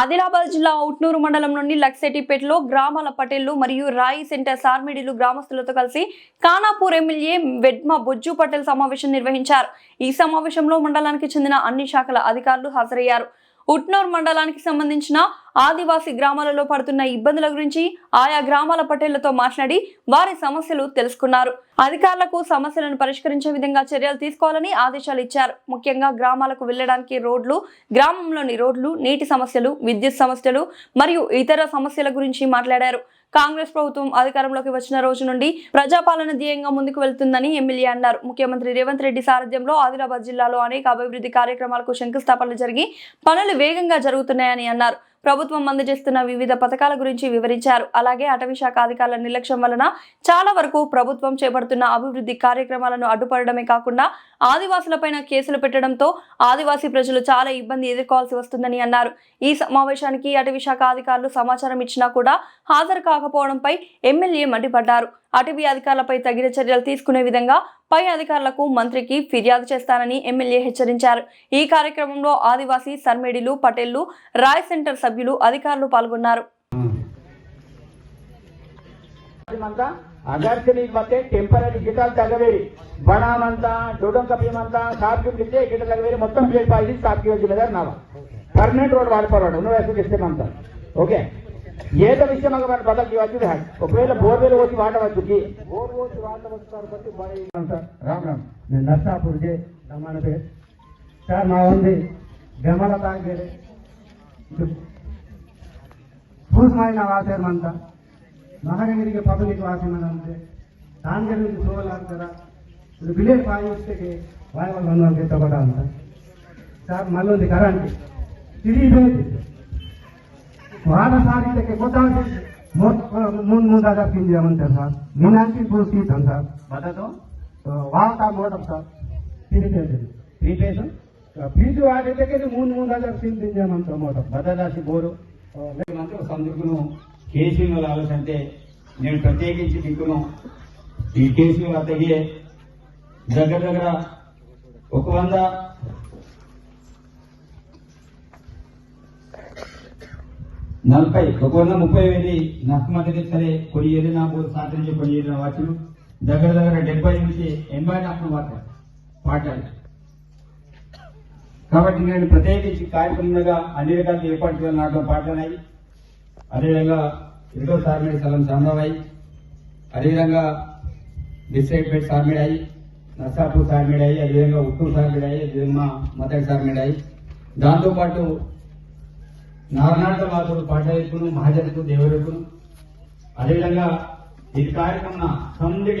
ఆదిలాబాద్ జిల్లా ఉట్నూరు మండలం నుండి లక్సెటిపేటలో గ్రామాల పటేళ్ళు మరియు రాయి సెంటర్ సార్మిడిలు గ్రామస్తులతో కలిసి కానాపూర్ ఎమ్మెల్యే వెడ్మ బొజ్జు పటేల్ సమావేశం నిర్వహించారు. ఈ సమావేశంలో మండలానికి చెందిన అన్ని శాఖల అధికారులు హాజరయ్యారు. ఉట్నూర్ మండలానికి సంబంధించిన ఆదివాసీ గ్రామాలలో పడుతున్న ఇబ్బందుల గురించి ఆయా గ్రామాల పటేళ్ళతో మాట్లాడి వారి సమస్యలు తెలుసుకున్నారు. అధికారులకు సమస్యలను పరిష్కరించే విధంగా చర్యలు తీసుకోవాలని ఆదేశాలు ఇచ్చారు. ముఖ్యంగా గ్రామాలకు వెళ్ళడానికి రోడ్లు గ్రామంలోని రోడ్లు నీటి సమస్యలు విద్యుత్ సమస్యలు మరియు ఇతర సమస్యల గురించి మాట్లాడారు. కాంగ్రెస్ ప్రభుత్వం అధికారంలోకి వచ్చిన రోజు నుండి ప్రజాపాలన ధ్యేయంగా ముందుకు వెళ్తుందని ఎమ్మెల్యే అన్నారు. ముఖ్యమంత్రి రేవంత్ రెడ్డి సారథ్యంలో ఆదిలాబాద్ జిల్లాలో అనేక అభివృద్ధి కార్యక్రమాలకు శంకుస్థాపనలు జరిగి పనులు వేగంగా జరుగుతున్నాయని అన్నారు. ప్రభుత్వం అందజేస్తున్న వివిధ పథకాల గురించి వివరించారు. అలాగే అటవీ శాఖ అధికారుల నిర్లక్ష్యం వలన చాలా వరకు ప్రభుత్వం చేపడుతున్న అభివృద్ధి కార్యక్రమాలను అడ్డుపడడమే కాకుండా ఆదివాసులపైన కేసులు పెట్టడంతో ఆదివాసీ ప్రజలు చాలా ఇబ్బంది ఎదుర్కోవాల్సి వస్తుందని అన్నారు. ఈ సమావేశానికి అటవీ శాఖ అధికారులు సమాచారం ఇచ్చినా కూడా హాజరు కాకపోవడంపై ఎమ్మెల్యే మండిపడ్డారు. అటవీ అధికారులపై తగిన చర్యలు తీసుకునే విధంగా పై అధికారులకు మంత్రికి ఫిర్యాదు చేస్తానని ఎమ్మెల్యే హెచ్చరించారు. ఈ కార్యక్రమంలో ఆదివాసీ సర్మేడిలు పటేళ్ళు రాయ్ సెంటర్ సభ్యులు అధికారులు పాల్గొన్నారు. పర్మనెంట్ రోడ్ ఇస్తే ఓకే ఏదో విషయం మనం బదల్ చేయవచ్చు ఒకవేళ బోర్వేలు వచ్చి వాడవచ్చు బోర్ వచ్చి వాడవచ్చు కాబట్టి రామ్ రామ్. నేను నర్సాపూర్కి రమ్మన పేరు సార్ మా ఉంది గమల తాగేది పూసమైన వాసేమంత ಮಹಾನಗರಿಗೆ ಪಬ್ಲಿಕ್ ವಾಸಿ ಮಾಡಂತೆ ದಾಂಡಲಿಗೆ ಸೋಲಾಗ್ತಾರ ಇದು ವಿಲೇಜ್ ಪಾಯಿಂಟ್ಸ್ಗೆ ವಾಯು ಬಂದಂತೆ ತಗೊಳ್ಳ ಅಂತ ಸರ್ ಮಲ್ಲೊಂದು తిరిగి ತಿರಿಬೇಕು ಸಾರಿಗೆ ಗೊತ್ತಾಗ ಮುಂದ್ ಮುಂದಾಗ ತಿಂದ್ಯಾವಂತಾರೆ ಸರ್ ಮೀನಾಕ್ಷಿ ಪೂರ್ತಿ ಇದ್ದಾನೆ ಸರ್ ಮದದು WALTA motor sir prepaid prepaid fee వాడి దగ్గర మూడు మూడు హజార్ ఫీజు తిందామంటాం మోటార్ భద్రదాసి బోరు సందుకును కేసీఆర్ ఆలోచంటే నేను ప్రత్యేకించి దిక్కును. ఈ కేసీఆర్ అతగే దగ్గర దగ్గర ఒక వంద నలభై ఒక వంద ముప్పై వేలు నష్టమతి సరే కొన్ని కొయ్యేది నాకు సాధించి కొయ్యేది వాచులు దగ్గర దగ్గర డెబ్బై నుంచి ఎనభై నష్టం వాడతారు పాటలు కాబట్టి నేను ప్రత్యేకించి కార్యక్రమంగా అన్ని రకాల ఏర్పాటు చేయాలి పాటలున్నాయి అదేవిధంగా ఇరుగో సార్మేడ్ స్థలం సంభవాయి అదేవిధంగా డిసైడ్పేట్ సార్మేడ్ అయ్యి నర్సాపూర్ సార్మేడ్ అయ్యి అదేవిధంగా ఉత్తూరు సార్మేడ్ అయ్యి అదేవిధంగా మదక్ సార్మేడ్ అయ్యి దాంతోపాటు నారనాట వాసుడు పాటలకు మహాజనకు దేవరకును అదేవిధంగా ఈ కార్యక్రమం సందడి